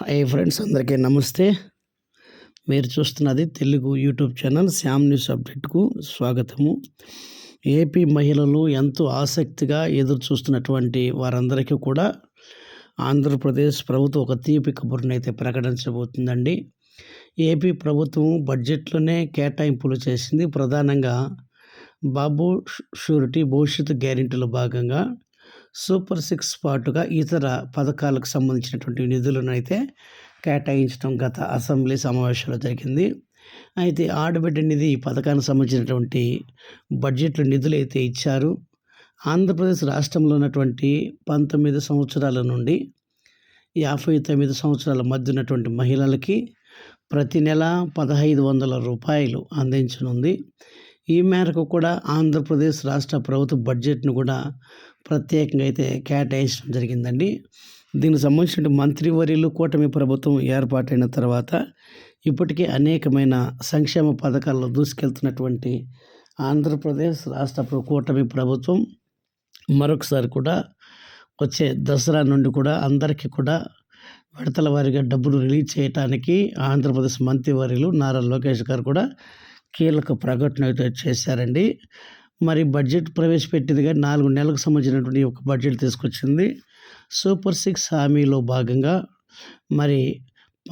Hi friends అందరికీ నమస్తే. మీరు చూస్తున్నది Telugu YouTube channel Shyam news అప్డేట్కు స్వాగతము. ఏపీ మహిళలు ఎంతో ఆసక్తిగా ఎదురు చూస్తున్నటువంటి వారందరికీ కూడా ఆంధ్రప్రదేశ్ ప్రభుత్వం ఒక తీపి కబుర్ని అయితే ప్రకటించబోతుందండి. ఏపీ ప్రభుత్వం బడ్జెట్లోనే కేటాయింపులు చేసింది. ప్రధానంగా బాబు షూరిటీ భవిష్యత్తు గ్యారెంటీలో భాగంగా సూపర్ సిక్స్ పాటుగా ఇతర పథకాలకు సంబంధించినటువంటి నిధులను అయితే కేటాయించడం గత అసెంబ్లీ సమావేశంలో జరిగింది. అయితే ఆడబిడ్డ నిధి ఈ పథకానికి సంబంధించినటువంటి బడ్జెట్లో నిధులు అయితే ఇచ్చారు. ఆంధ్రప్రదేశ్ రాష్ట్రంలో ఉన్నటువంటి పంతొమ్మిది సంవత్సరాల నుండి యాభై తొమ్మిది సంవత్సరాల మధ్య ఉన్నటువంటి మహిళలకి ప్రతి నెల పదహైదు వందల రూపాయలు అందించనుంది. ఈ మేరకు కూడా ఆంధ్రప్రదేశ్ రాష్ట్ర ప్రభుత్వ బడ్జెట్ను కూడా ప్రత్యేకంగా అయితే కేటాయించడం జరిగిందండి. దీనికి సంబంధించిన మంత్రివర్యులు కూటమి ప్రభుత్వం ఏర్పాటైన తర్వాత ఇప్పటికే అనేకమైన సంక్షేమ పథకాల్లో దూసుకెళ్తున్నటువంటి ఆంధ్రప్రదేశ్ రాష్ట్ర కూటమి ప్రభుత్వం మరొకసారి కూడా వచ్చే దసరా నుండి కూడా అందరికీ కూడా విడతల వారిగా డబ్బులు రిలీజ్ చేయడానికి ఆంధ్రప్రదేశ్ మంత్రివర్యులు నారా లోకేష్ గారు కూడా కీలక ప్రకటన అయితే చేశారండి. మరి బడ్జెట్ ప్రవేశపెట్టింది కానీ నాలుగు నెలలకు సంబంధించినటువంటి ఒక బడ్జెట్ తీసుకొచ్చింది. సూపర్ సిక్స్ హామీలో భాగంగా మరి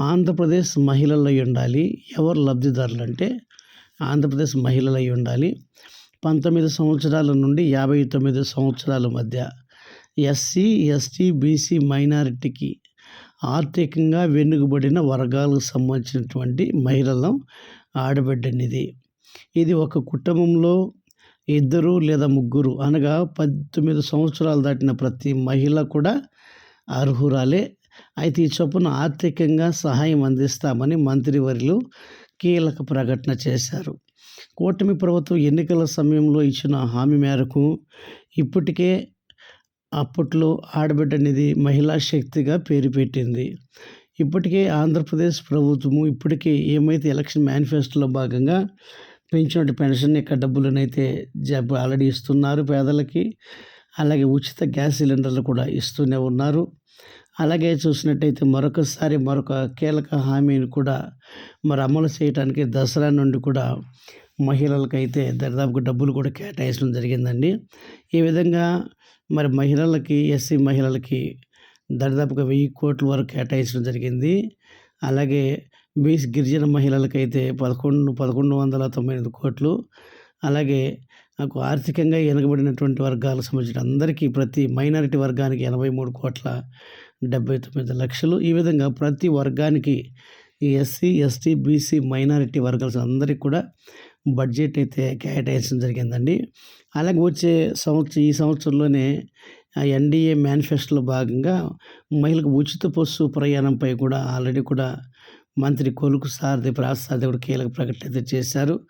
ఆంధ్రప్రదేశ్ మహిళలు ఉండాలి ఎవరు లబ్ధిదారులు అంటే ఆంధ్రప్రదేశ్ మహిళలు ఉండాలి. పంతొమ్మిది సంవత్సరాల నుండి యాభై తొమ్మిది సంవత్సరాల మధ్య ఎస్సీ ఎస్టీ బీసీ మైనారిటీకి ఆర్థికంగా వెనుకబడిన వర్గాలకు సంబంధించినటువంటి మహిళలను ఆడబిడ్డనిది. ఇది ఒక కుటుంబంలో ఇద్దరు లేదా ముగ్గురు అనగా పద్దెనిమిది సంవత్సరాలు దాటిన ప్రతి మహిళ కూడా అర్హురాలే. అయితే ఈ చొప్పున ఆర్థికంగా సహాయం అందిస్తామని మంత్రివర్యులు కీలక ప్రకటన చేశారు. కూటమి ప్రభుత్వం ఎన్నికల సమయంలో ఇచ్చిన హామీ మేరకు ఇప్పటికే అప్పట్లో ఆడబిడ్డ అనేది మహిళా శక్తిగా పేరు పెట్టింది. ఇప్పటికే ఆంధ్రప్రదేశ్ ప్రభుత్వము ఇప్పటికే ఏమైతే ఎలక్షన్ మేనిఫెస్టోలో భాగంగా పెంచిన పెన్షన్ యొక్క డబ్బులనైతే జబ్బు ఆల్రెడీ ఇస్తున్నారు పేదలకి అలాగే ఉచిత గ్యాస్ సిలిండర్లు కూడా ఇస్తూనే ఉన్నారు. అలాగే చూసినట్టయితే మరొకసారి మరొక కీలక హామీని కూడా మరి అమలు చేయడానికి దసరా నుండి కూడా మహిళలకైతే దరిదాపుగా డబ్బులు కూడా కేటాయించడం జరిగిందండి. ఈ విధంగా మరి మహిళలకి ఎస్సీ మహిళలకి దరిదాపుగా వెయ్యి కోట్ల వరకు కేటాయించడం జరిగింది. అలాగే బీసీ గిరిజన మహిళలకైతే పదకొండు పదకొండు వందల తొంభై ఎనిమిది కోట్లు. అలాగే నాకు ఆర్థికంగా వెనుకబడినటువంటి వర్గాలకు సంబంధించిన అందరికీ ప్రతి మైనారిటీ వర్గానికి ఎనభై మూడు కోట్ల డెబ్బై తొమ్మిది లక్షలు. ఈ విధంగా ప్రతి వర్గానికి ఈ ఎస్సీ ఎస్టీ బీసీ మైనారిటీ వర్గాల అందరికీ కూడా బడ్జెట్ అయితే కేటాయించడం జరిగిందండి. అలాగే వచ్చే సంవత్సరం ఈ సంవత్సరంలోనే ఎన్డీఏ మేనిఫెస్టోలో భాగంగా మహిళలకు ఉచిత బస్సు ప్రయాణంపై కూడా ఆల్రెడీ కూడా మంత్రి కొలుకు సారథి ప్రాసారథి కూడా కీలక ప్రకటన చేశారు.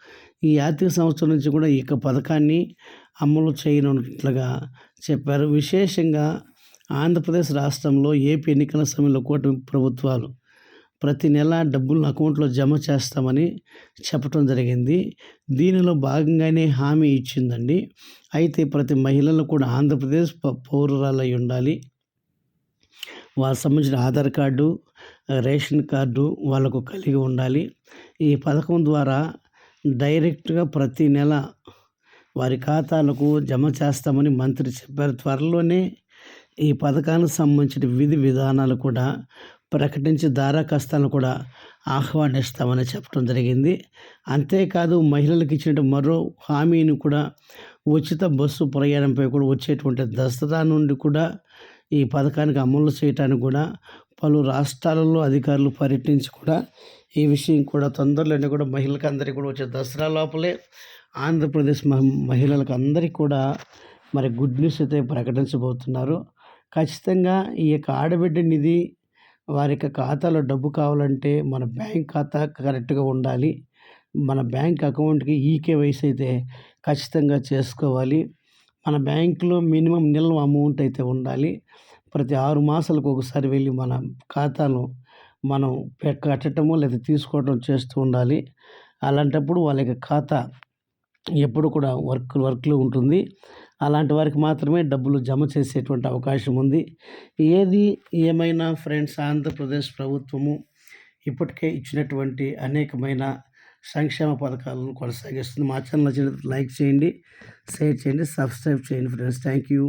ఈ ఆర్థిక సంవత్సరం నుంచి కూడా ఈ పథకాన్ని అమలు చేయనున్నట్లుగా చెప్పారు. విశేషంగా ఆంధ్రప్రదేశ్ రాష్ట్రంలో ఏపీ ఎన్నికల సమయంలో కూటమి ప్రభుత్వాలు ప్రతి నెల డబ్బులను అకౌంట్లో జమ చేస్తామని చెప్పడం జరిగింది. దీనిలో భాగంగానే హామీ ఇచ్చిందండి. అయితే ప్రతి మహిళలు కూడా ఆంధ్రప్రదేశ్ పౌరురాలై ఉండాలి. వాళ్ళకి సంబంధించిన ఆధార్ కార్డు రేషన్ కార్డు వాళ్ళకు కలిగి ఉండాలి. ఈ పథకం ద్వారా డైరెక్ట్గా ప్రతి నెల వారి ఖాతాలకు జమ చేస్తామని మంత్రి చెప్పారు. త్వరలోనే ఈ పథకానికి సంబంధించిన విధి విధానాలు కూడా ప్రకటించి దారాఖస్తాలను కూడా ఆహ్వానిస్తామని చెప్పడం జరిగింది. అంతేకాదు మహిళలకు ఇచ్చిన మరో హామీని కూడా ఉచిత బస్సు ప్రయాణంపై కూడా వచ్చేటువంటి దసరా నుండి కూడా ఈ పథకానికి అమలు చేయడానికి కూడా పలు రాష్ట్రాలలో అధికారులు పర్యటించి కూడా ఈ విషయం కూడా తొందరలోనే కూడా మహిళలకు అందరికీ కూడా వచ్చే దసరా లోపలే ఆంధ్రప్రదేశ్ మహిళలకు అందరికీ కూడా మరి గుడ్ న్యూస్ అయితే ప్రకటించబోతున్నారు. ఖచ్చితంగా ఈ యొక్క ఆడబిడ్డ నిధి వారి యొక్క ఖాతాలో డబ్బు కావాలంటే మన బ్యాంక్ ఖాతా కరెక్ట్గా ఉండాలి. మన బ్యాంక్ అకౌంట్కి ఈకేవైసీ అయితే ఖచ్చితంగా చేసుకోవాలి. మన బ్యాంకులో మినిమం నిల్వ అమౌంట్ అయితే ఉండాలి. ప్రతి ఆరు మాసాలకు ఒకసారి వెళ్ళి మన ఖాతాను మనం కట్టడము లేదా తీసుకోవడం చేస్తూ ఉండాలి. అలాంటప్పుడు వాళ్ళ యొక్క ఖాతా ఎప్పుడు కూడా వర్క్ వర్క్లో ఉంటుంది. అలాంటి వారికి మాత్రమే డబ్బులు జమ చేసేటువంటి అవకాశం ఉంది. ఏది ఏమైనా ఫ్రెండ్స్ ఆంధ్రప్రదేశ్ ప్రభుత్వము ఇప్పటికే ఇచ్చినటువంటి అనేకమైన సంక్షేమ పథకాలను కొనసాగిస్తుంది. మా ఛానల్ లైక్ చేయండి షేర్ చేయండి సబ్స్క్రైబ్ చేయండి ఫ్రెండ్స్ థ్యాంక్ యూ